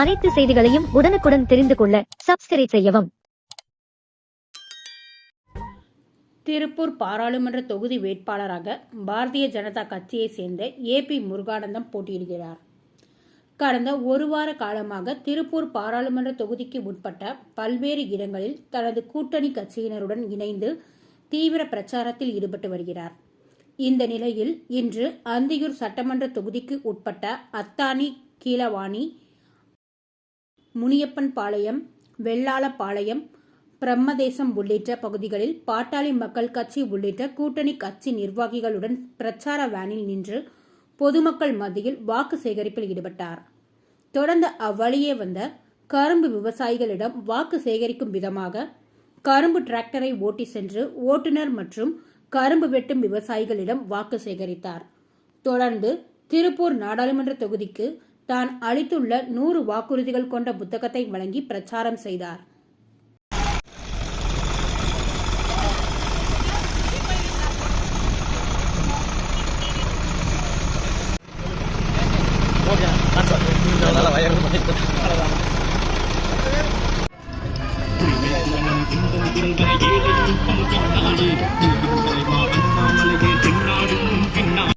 அனைத்து செய்திகளையும் உடனுக்குடன் தெரிந்து கொள்ள சப்ஸ்கிரைப் செய்யவும். திருப்பூர் பாராளுமன்ற தொகுதி வேட்பாளராக பாரதிய ஜனதா கட்சியைச் சேர்ந்த ஏபி முருகானந்தம் போட்டியிடுகிறார். கடந்த ஒரு வார காலமாக திருப்பூர் பாராளுமன்ற தொகுதிக்கு உட்பட்ட பல்வேறு இடங்களில் தனது கூட்டணி கட்சியினருடன் இணைந்து தீவிர பிரச்சாரத்தில் ஈடுபட்டு வருகிறார். இந்த நிலையில் இன்று அந்தியூர் சட்டமன்ற தொகுதிக்கு உட்பட்ட அத்தானி கீழவாணி முனியப்பன் பாளையம் வெள்ளாளப்பாளையம் பிரம்மதேசம் உள்ளிட்ட பகுதிகளில் பாட்டாளி மக்கள் கட்சி உள்ளிட்ட கூட்டணி கட்சி நிர்வாகிகளுடன் பிரச்சார வேனில் நின்று பொதுமக்கள் மத்தியில் வாக்கு சேகரிப்பில் ஈடுபட்டார். தொடர்ந்து அவ்வழியே வந்த கரும்பு விவசாயிகளிடம் வாக்கு சேகரிக்கும் விதமாக கரும்பு டிராக்டரை ஓட்டி சென்று ஓட்டுநர் மற்றும் கரும்பு வெட்டும் விவசாயிகளிடம் வாக்கு சேகரித்தார். தொடர்ந்து திருப்பூர் நாடாளுமன்ற தொகுதிக்கு தான் அளித்துள்ள நூறு வாக்குறுதிகள் கொண்ட புத்தகத்தை வழங்கி பிரச்சாரம் செய்தார். நல்லா